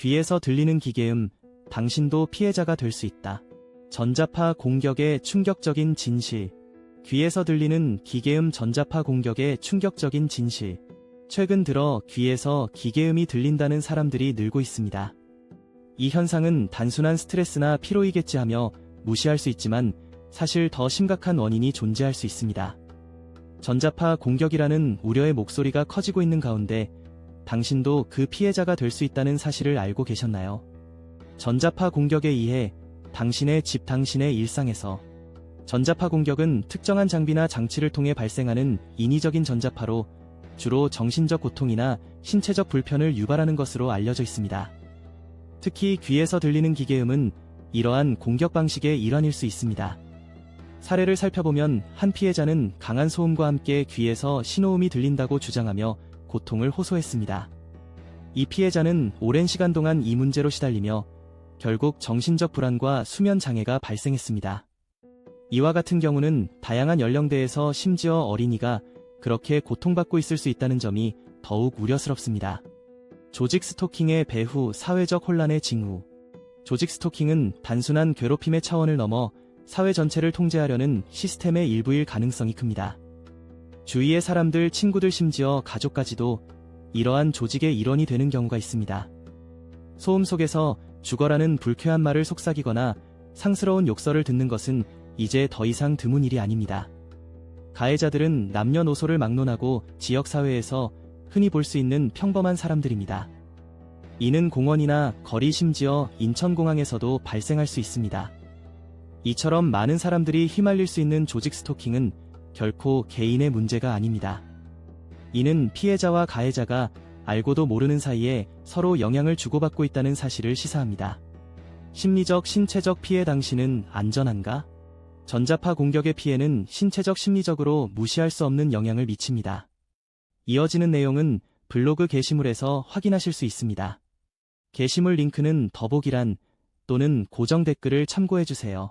귀에서 들리는 기계음, 당신도 피해자가 될 수 있다. 전자파 공격의 충격적인 진실. 귀에서 들리는 기계음 전자파 공격의 충격적인 진실. 최근 들어 귀에서 기계음이 들린다는 사람들이 늘고 있습니다. 이 현상은 단순한 스트레스나 피로이겠지 하며 무시할 수 있지만 사실 더 심각한 원인이 존재할 수 있습니다. 전자파 공격이라는 우려의 목소리가 커지고 있는 가운데 당신도 그 피해자가 될 수 있다는 사실을 알고 계셨나요? 전자파 공격에 의해 당신의 집 당신의 일상에서 전자파 공격은 특정한 장비나 장치를 통해 발생하는 인위적인 전자파로 주로 정신적 고통이나 신체적 불편을 유발하는 것으로 알려져 있습니다. 특히 귀에서 들리는 기계음은 이러한 공격 방식의 일환일 수 있습니다. 사례를 살펴보면 한 피해자는 강한 소음과 함께 귀에서 신호음이 들린다고 주장하며 고통을 호소했습니다. 이 피해자는 오랜 시간 동안 이 문제로 시달리며 결국 정신적 불안과 수면 장애가 발생했습니다. 이와 같은 경우는 다양한 연령대에서 심지어 어린이가 그렇게 고통받고 있을 수 있다는 점이 더욱 우려스럽습니다. 조직 스토킹의 배후 사회적 혼란의 징후. 조직 스토킹은 단순한 괴롭힘의 차원을 넘어 사회 전체를 통제하려는 시스템의 일부일 가능성이 큽니다. 주위의 사람들, 친구들, 심지어 가족까지도 이러한 조직의 일원이 되는 경우가 있습니다. 소음 속에서 죽어라는 불쾌한 말을 속삭이거나 상스러운 욕설을 듣는 것은 이제 더 이상 드문 일이 아닙니다. 가해자들은 남녀노소를 막론하고 지역사회에서 흔히 볼 수 있는 평범한 사람들입니다. 이는 공원이나 거리 심지어 인천공항에서도 발생할 수 있습니다. 이처럼 많은 사람들이 휘말릴 수 있는 조직 스토킹은 결코 개인의 문제가 아닙니다. 이는 피해자와 가해자가 알고도 모르는 사이에 서로 영향을 주고받고 있다는 사실을 시사합니다. 심리적, 신체적 피해 당신은 안전한가? 전자파 공격의 피해는 신체적, 심리적으로 무시할 수 없는 영향을 미칩니다. 이어지는 내용은 블로그 게시물에서 확인하실 수 있습니다. 게시물 링크는 더보기란 또는 고정 댓글을 참고해주세요.